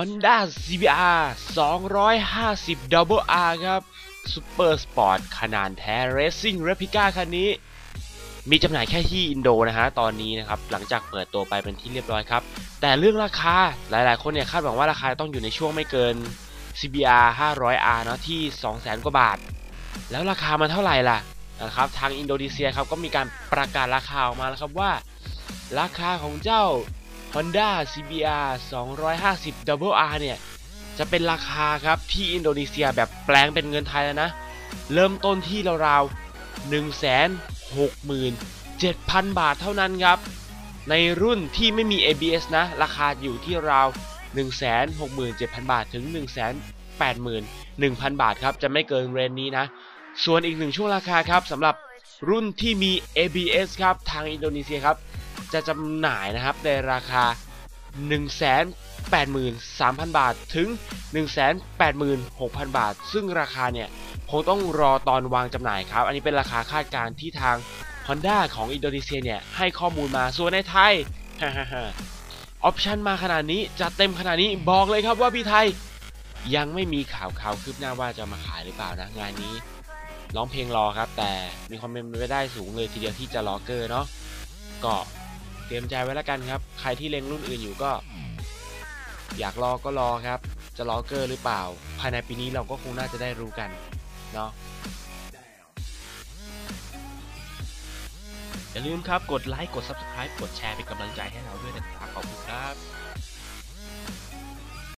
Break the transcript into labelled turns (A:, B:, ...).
A: Honda CBR 250 Double R ครับ Super Sport ขนาดแท้ Racing Replica คันนี้ มีจำหน่ายแค่ที่อินโดนะฮะ ตอนนี้นะครับ หลังจากเปิดตัวไปเป็นที่เรียบร้อยครับ แต่เรื่องราคาหลายๆ คนเนี่ยคาดหวังว่าราคาต้องอยู่ในช่วงไม่เกิน CBR 500R เนะที่ 200,000 กว่าบาท แล้วราคามันเท่าไหร่ล่ะนะครับ ทางอินโดนีเซียครับก็มีการประกาศราคาออกมาแล้วครับว่า ราคาของเจ้า Honda CBR 250 Double R เนี่ย จะเป็นราคาครับที่อินโดนีเซียแบบแปลงเป็นเงินไทยแล้วนะ เริ่มต้นที่ราวๆ167,000 บาทเท่านั้นครับ ในรุ่นที่ไม่มี ABS นะ ราคาอยู่ที่ราว 167,000 บาทถึง 181,000 บาทครับ จะไม่เกินเรนนี้นะ ส่วนอีกหนึ่งช่วงราคาครับสำหรับรุ่นที่มี ABS ครับ ทางอินโดนีเซียครับ จะจำหน่ายนะครับในราคา 183,000 บาทถึง 186,000 บาท ซึ่งราคาเนี่ยคงต้องรอตอนวางจำหน่ายครับ อันนี้เป็นราคาคาดการณ์ที่ทาง Honda ของอินโดนีเซียเนี่ยให้ข้อมูลมาส่วนในไทยออปชันมาขนาดนี้จัดเต็มขนาดนี้บอกเลยครับว่าพี่ไทย ยังไม่มีข่าวข่าวคืบหน้าว่าจะมาขายหรือเปล่านะงานนี้ร้องเพลงรอครับ แต่มีความเป็นไปได้สูงเลยทีเดียวที่จะรอเกอร์เนาะก็ เตรียมใจไว้แล้วกันครับ ใครที่เล็งรุ่นอื่นอยู่ก็ อยากรอก็รอครับ จะรอเกอร์หรือเปล่า ภายในปีนี้เราก็คงน่าจะได้รู้กันเนาะอย่าลืมครับ กดไลค์ กด Subscribe กดแชร์เป็นกำลังใจให้เราด้วยนะครับ ขอบคุณครับ